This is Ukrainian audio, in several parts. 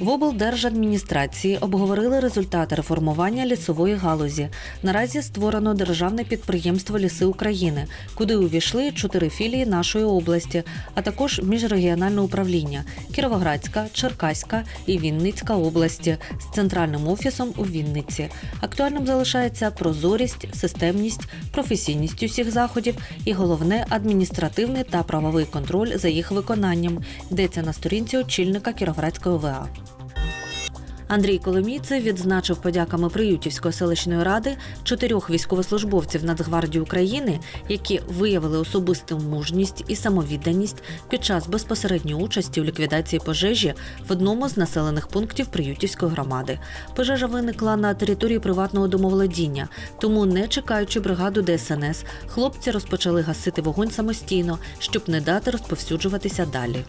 В облдержадміністрації обговорили результати реформування лісової галузі. Наразі створено державне підприємство Ліси України, куди увійшли чотири філії нашої області, а також міжрегіональне управління Кіровоградська, Черкаська і Вінницька області з центральним офісом у Вінниці. Актуальним залишається прозорість, системність, професійність усіх заходів і головне адміністративний та правовий контроль за їх виконанням. Йдеться на сторінці очільника Кіровоградської ОВА. Андрій Коломійцев відзначив подяками Приютівської селищної ради чотирьох військовослужбовців Нацгвардії України, які виявили особисту мужність і самовідданість під час безпосередньої участі у ліквідації пожежі в одному з населених пунктів Приютівської громади. Пожежа виникла на території приватного домоволодіння, тому, не чекаючи бригаду ДСНС, хлопці розпочали гасити вогонь самостійно, щоб не дати розповсюджуватися далі.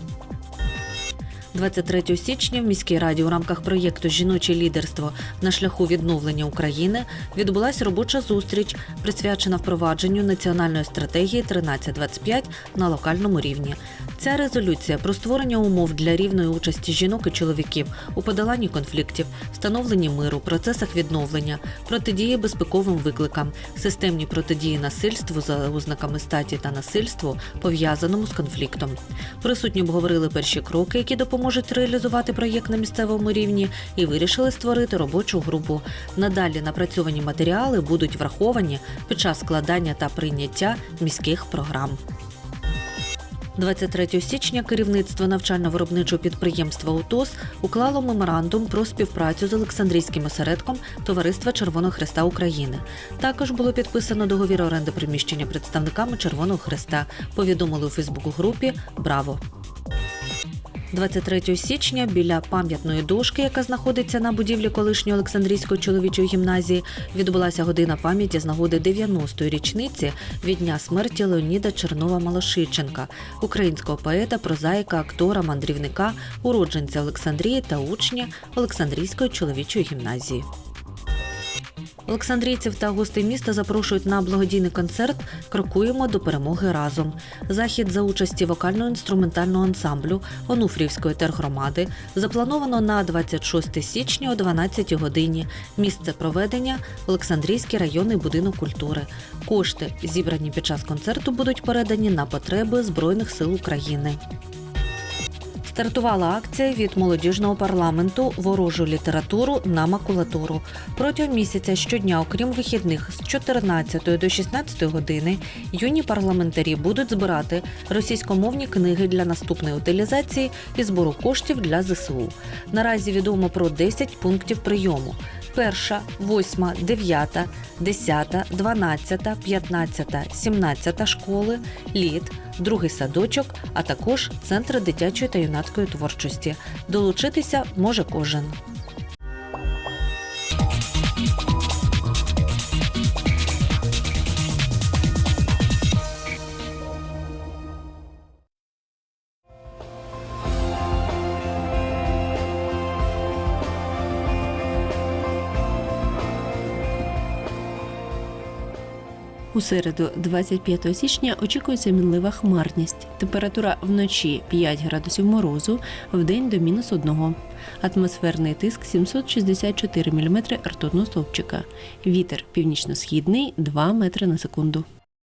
23 січня в міській раді у рамках проєкту Жіноче лідерство на шляху відновлення України відбулася робоча зустріч, присвячена впровадженню національної стратегії 1325 на локальному рівні. Ця резолюція про створення умов для рівної участі жінок і чоловіків у подоланні конфліктів, встановленні миру, процесах відновлення, протидії безпековим викликам, системні протидії насильству за ознаками статі та насильству, пов'язаному з конфліктом. Присутні обговорили перші кроки, які допоможуть реалізувати проєкт на місцевому рівні, і вирішили створити робочу групу. Надалі напрацьовані матеріали будуть враховані під час складання та прийняття міських програм. 23 січня керівництво навчально-виробничого підприємства УТОС уклало меморандум про співпрацю з Олександрійським осередком Товариства Червоного Христа України. Також було підписано договір оренди приміщення представниками Червоного Христа. Повідомили у Фейсбук-групі Браво. 23 січня біля пам'ятної дошки, яка знаходиться на будівлі колишньої Олександрійської чоловічої гімназії, відбулася година пам'яті з нагоди 90-ї річниці від дня смерті Леоніда Чернова Малошиченка, українського поета, прозаїка, актора, мандрівника, уродженця Олександрії та учня Олександрійської чоловічої гімназії. Олександрійців та гостей міста запрошують на благодійний концерт Крокуємо до перемоги разом. Захід за участі вокально-інструментального ансамблю Онуфрівської тергромади заплановано на 26 січня о 12 годині. Місце проведення Олександрійський районний будинок культури. Кошти, зібрані під час концерту, будуть передані на потреби Збройних сил України. Стартувала акція від молодіжного парламенту ворожу літературу на макулатуру. Протягом місяця щодня, окрім вихідних, з 14 до 16 години юні парламентарі будуть збирати російськомовні книги для наступної утилізації і збору коштів для ЗСУ. Наразі відомо про 10 пунктів прийому. Перша, восьма, дев'ята, десята, дванадцята, п'ятнадцята, сімнадцята школи, лід, другий садочок, а також центри дитячої та юнацької творчості. Долучитися може кожен. У середу, 25 січня, очікується мінлива хмарність. Температура вночі 5 градусів морозу, вдень до мінус 1. Атмосферний тиск 764 мм ртутного стовпчика. Вітер північно-східний 2 метри на секунду.